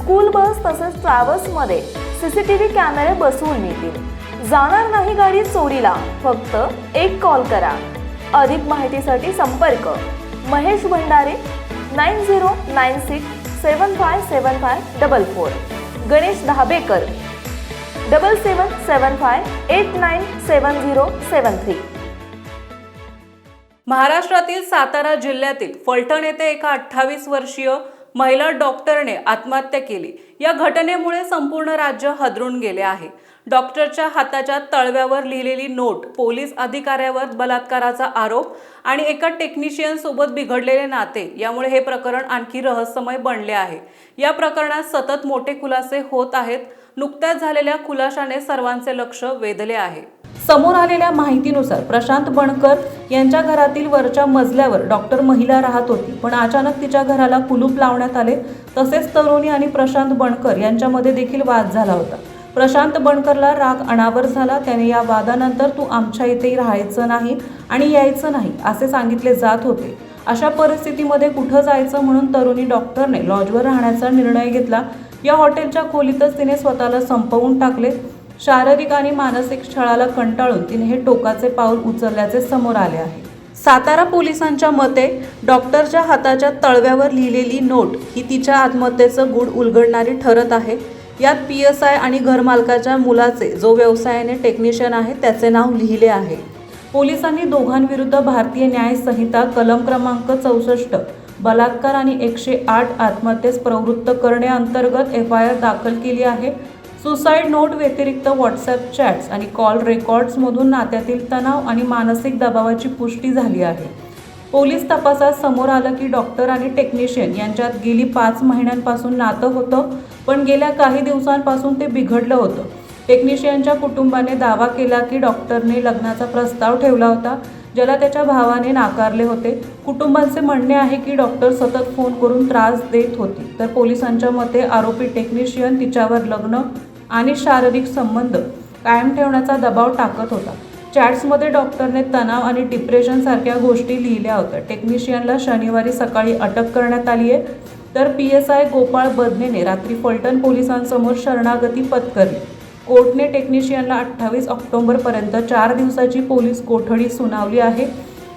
School bus तसेच ट्रॅव्हल्समध्ये CCTV कॅमेरे बसवून मिळतील जाणार नाही गाडी चोरीला फक्त एक कॉल करा. अधिक माहितीसाठी संपर्क. Mahesh Bhandare nine zero nine six seven five seven five double four. Ganesh Dhabekar double seven seven five eight nine seven zero seven three. महाराष्ट्रातील सातारा जिल्ह्यातील फलटण येथे एका अठ्ठावीस वर्षीय महिला डॉक्टरने आत्महत्या केली. या घटनेमुळे संपूर्ण राज्य हदरून गेले आहे. डॉक्टरच्या हाताच्या तळव्यावर लिहिलेली नोट पोलीस अधिकाऱ्यावर बलात्काराचा आरोप आणि एका टेक्निशियन सोबत बिघडलेले नाते यामुळे हे प्रकरण आणखी रहस्यमय बनले आहे. या प्रकरणात सतत मोठे खुलासे होत आहेत. नुकत्याच झालेल्या खुलाशाने सर्वांचे लक्ष वेधले आहे. समोर आलेल्या माहितीनुसार प्रशांत बणकर यांच्या घरातील वरच्या मजल्यावर डॉक्टर महिला राहत होती. पण अचानक तिच्या घराला कुलूप लावण्यात आले. तसेच तरुणी आणि प्रशांत बणकर यांच्यामध्ये देखील वाद झाला होता. प्रशांत बणकरला राग अनावर झाला. त्याने या वादानंतर तू आमच्या इथे राहायचं नाही आणि यायचं नाही असे सांगितले जात होते. अशा परिस्थितीमध्ये कुठं जायचं म्हणून तरुणी डॉक्टरने लॉजवर राहण्याचा निर्णय घेतला. या हॉटेलच्या खोलीतच तिने स्वतःला संपवून टाकले. शारीरिक आणि मानसिक छळाला कंटाळून तिने हे टोकाचे पाऊल उचलल्याचे समोर आले आहे. सातारा पोलिसांच्या मते डॉक्टरच्या हाताच्या तळव्यावर लिहिलेली नोट ही तिच्या आत्महत्येचं गूढ उलगडणारी ठरत आहे. यात पी एस आय आणि घरमालकाच्या मुलाचे जो व्यवसायाने टेक्निशियन आहे त्याचे नाव लिहिले आहे. पोलिसांनी दोघांविरुद्ध भारतीय न्याय संहिता कलम क्रमांक चौसष्ट बलात्कार आणि एकशे आठ आत्महत्येस प्रवृत्त करण्याअंतर्गत एफ आय आर दाखल केली आहे. सुसाईड नोट व्यतिरिक्त व्हॉट्सॲप चॅट्स आणि कॉल रेकॉर्ड्समधून नात्यातील तणाव आणि मानसिक दबावाची पुष्टी झाली आहे. पोलीस तपासात समोर आलं की डॉक्टर आणि टेक्निशियन यांच्यात गेली पाच महिन्यांपासून नातं होतं पण गेल्या काही दिवसांपासून ते बिघडलं होतं. टेक्निशियनच्या कुटुंबाने दावा केला की डॉक्टरने लग्नाचा प्रस्ताव ठेवला होता ज्याला त्याच्या भावाने नाकारले होते. कुटुंबांचे म्हणणे आहे की डॉक्टर सतत फोन करून त्रास देत होती तर पोलिसांच्या मते आरोपी टेक्निशियन तिच्यावर लग्न आणि शारीरिक संबंध कायम ठेवण्याचा दबाव टाकत होता. चॅट्समध्ये डॉक्टरने तणाव आणि डिप्रेशनसारख्या गोष्टी लिहिल्या होत्या. टेक्निशियनला शनिवारी सकाळी अटक करण्यात आली आहे. तर पी एस आय गोपाळ बदनेने रात्री फलटण पोलिसांसमोर शरणागती पत्करली. कोर्टने टेक्निशियनला अठ्ठावीस ऑक्टोबरपर्यंत चार दिवसाची पोलीस कोठडी सुनावली आहे.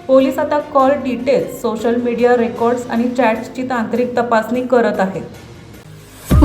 पोलीस आता call details social media records आणि चॅट्सची तांत्रिक तपासणी करत आहेत.